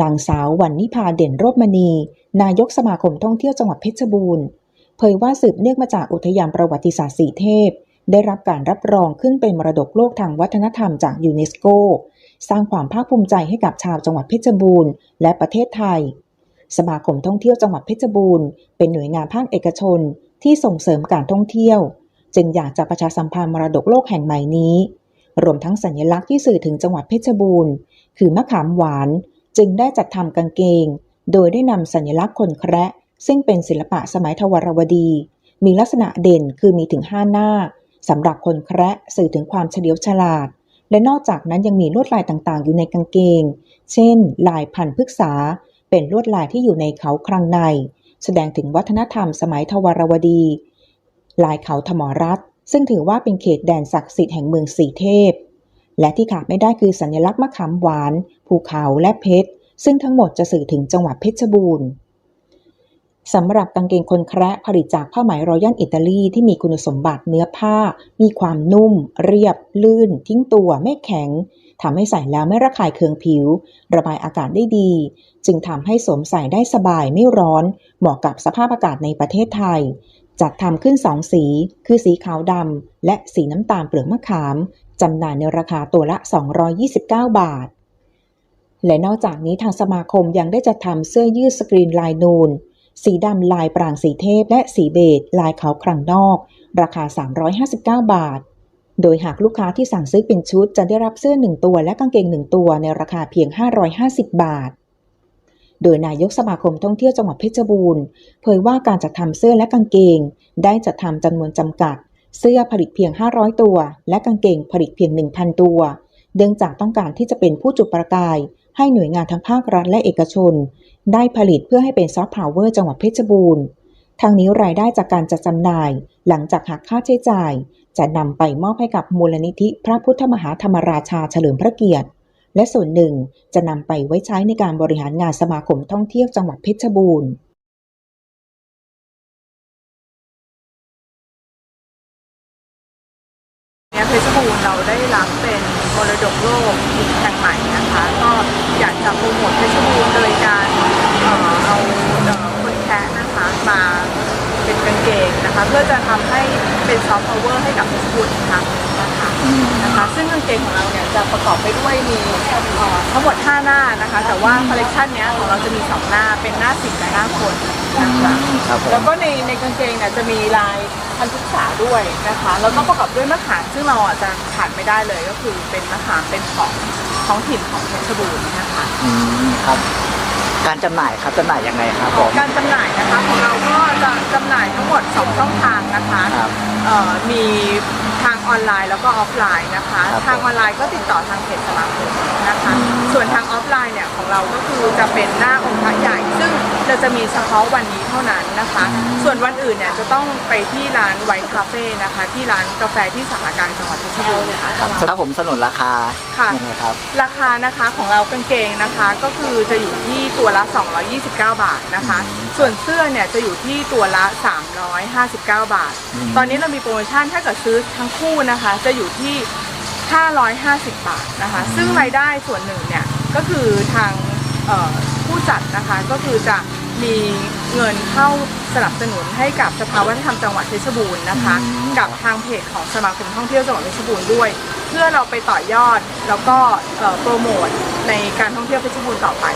นางสาววันนิพาเด่นโรจมณี นายกสมาคมท่องเที่ยวจังหวัดเพชรบูรณ์เผยว่าสืบเนื่องมาจากอุทยานประวัติศาสตร์สีเทพ ได้รับการรับรองขึ้นเป็นมรดกโลกทางวัฒนธรรมจากยูเนสโก สร้างความภาคภูมิใจให้กับชาวจังหวัดเพชรบูรณ์และประเทศไทย สมาคมท่องเที่ยวจังหวัดเพชรบูรณ์เป็นหน่วยงานภาคเอกชนที่ส่งเสริมการท่องเที่ยว จึงอยากจะประชาสัมพันธ์มรดกโลกแห่งใหม่นี้ รวมทั้งสัญลักษณ์ที่สื่อถึงจังหวัดเพชรบูรณ์ คือมะขามหวาน จึงได้จัดทำกางเกง โดยได้นำสัญลักษณ์คนแคระซึ่งเป็นศิลปะสมัยทวารวดี มีลักษณะเด่นคือมีถึง5หน้าสำหรับคนแคระสื่อถึงความเฉลียวฉลาด และนอกจากนั้นยังมีลวดลายต่างๆ อยู่ในกางเกง เช่น ลายพันธุ์พฤกษา เป็นลวดลายที่อยู่ในเขาครังใน แสดงถึงวัฒนธรรมสมัยทวารวดี ลายเขาธมรัตซึ่งถือว่าเป็นเขตแดนศักดิ์สิทธิ์แห่งเมืองสีเทพ และที่ขาดไม่ได้คือสัญลักษณ์มะขามหวาน ภูเขาและเพชร ซึ่งทั้งหมดจะสื่อถึงจังหวัดเพชรบูรณ์สำหรับกางเกงคนแคระผลิตจากผ้าไหมรอยัลอิตาลีที่มีคุณสมบัติเนื้อผ้า มีความนุ่ม เรียบ ลื่น ทิ้งตัวไม่แข็งทำให้ใส่แล้วไม่ระคายเคืองผิว ระบายอากาศได้ดี จึงทำให้สวมใส่ได้สบายไม่ร้อน เหมาะกับสภาพอากาศในประเทศไทย จัดทำขึ้นสองสี คือสีขาวดำและสีน้ำตาลเปลือกมะขามจำหน่ายในราคาตัวละ 229 บาท และนอกจากนี้ทางสมาคมยังได้จัดทำเสื้อยืดสกรีนลายนูน สีดำลายปรางสีเทพและสีเบจลายขาวครังนอก ราคา 359 บาท โดยหากลูกค้าที่สั่งซื้อเป็นชุดจะได้รับเสื้อ 1 ตัวและกางเกง 1 ตัวในราคาเพียง 550 บาท โดยนายกสมาคมท่องเที่ยวจังหวัดเพชรบูรณ์เผยว่าการจัดทำเสื้อและกางเกง ได้จัดทำจำนวนจำกัด เสื้อผลิตเพียง 500 ตัว และกางเกงผลิตเพียง 1,000 ตัว เนื่องจากต้องการที่จะเป็นผู้จุดประกาย ให้หน่วยงานทั้งภาครัฐและเอกชน ได้ผลิตเพื่อให้เป็นซอฟต์พาวเวอร์จังหวัดเพชรบูรณ์ทางนี้รายได้จากการจัดจำหน่าย หลังจากหักค่าใช้จ่าย จะนำไปมอบให้กับมูลนิธิพระพุทธมหาธรรมราชาเฉลิมพระเกียรติ และส่วนหนึ่งจะนำไปไว้ใช้ในการบริหารงานสมาคมท่องเที่ยวจังหวัดเพชรบูรณ์ บูรณ์เราได้รับเป็นมรดกโลกอีกแห่งใหม่นะคะ ก็อยากจะโปรโมทเพชรบูรณ์โดยการเอาคนแคะนะคะมาเป็นกางเกง นะคะเพื่อจะทำให้เป็นซอฟต์พาวเวอร์ให้กับเพชรบูรณ์อีกครั้งหนึ่งนะคะนะคะซึ่งกางเกงของเราเนี่ยจะประกอบไปด้วยมีเอ่อทั้งหมด 5 หน้านะคะ แต่ว่าคอลเลกชันเนี้ยของเราจะมี 2 หน้าเป็นหน้าสิบและหน้าคนนะคะครับผมแล้วก็ในในกางเกงเนี่ยจะมีลายพันธุษาด้วยนะคะแล้วก็ประกอบด้วยมะขามซึ่งเราอะจะขาดไม่ได้เลยก็คือเป็นมะขามเป็นของท้องถิ่นของเพชรบูรณ์นะคะอืมครับ การจำหน่ายครับจำหน่ายยังไงครับผม การจำหน่ายนะคะของเราก็จะจำหน่ายทั้งหมด 2 ช่องทางนะคะครับเอ่อมีทางออนไลน์แล้วก็ออฟไลน์นะคะ ครับทางออนไลน์ก็ติดต่อทางเพจสมาคมนะคะ ส่วนทางออฟไลน์เนี่ยของเราก็คือจะเป็นหน้าองค์พระใหญ่ ซึ่ง เราจะมีเฉพาะวันนี้เท่านั้นนะคะ ส่วนวันอื่นเนี่ยจะต้องไปที่ร้านไวท์คาเฟ่นะคะ ที่ร้านกาแฟที่สารกลางจังหวัดเพชรบูรณ์ค่ะ ครับถ้าผมสนุนราคาค่ะ ยังไงครับ ราคานะคะของเรากางเกงนะคะก็คือจะอยู่ที่ตัวละ 229 บาทนะคะ ส่วนเสื้อเนี่ยจะอยู่ที่ตัวละ 359 บาท อืม ตอนนี้เรามีโปรโมชั่นถ้าเกิดซื้อทั้งคู่นะคะ จะอยู่ที่ 550 บาทนะคะ ซึ่งรายได้ส่วนหนึ่งเนี่ยก็คือทางเอ่อผู้ จัดนะคะก็คือจะมีเงินเข้าสนับสนุนให้กับสภาวัฒนธรรมจังหวัดเพชรบูรณ์นะคะอืมกับทางเพจของสมาคมท่องเที่ยวจังหวัดเพชรบูรณ์ด้วย เพื่อเราไปต่อยอดแล้วก็เอ่อโปรโมทในการท่องเที่ยวเพชรบูรณ์ต่อไป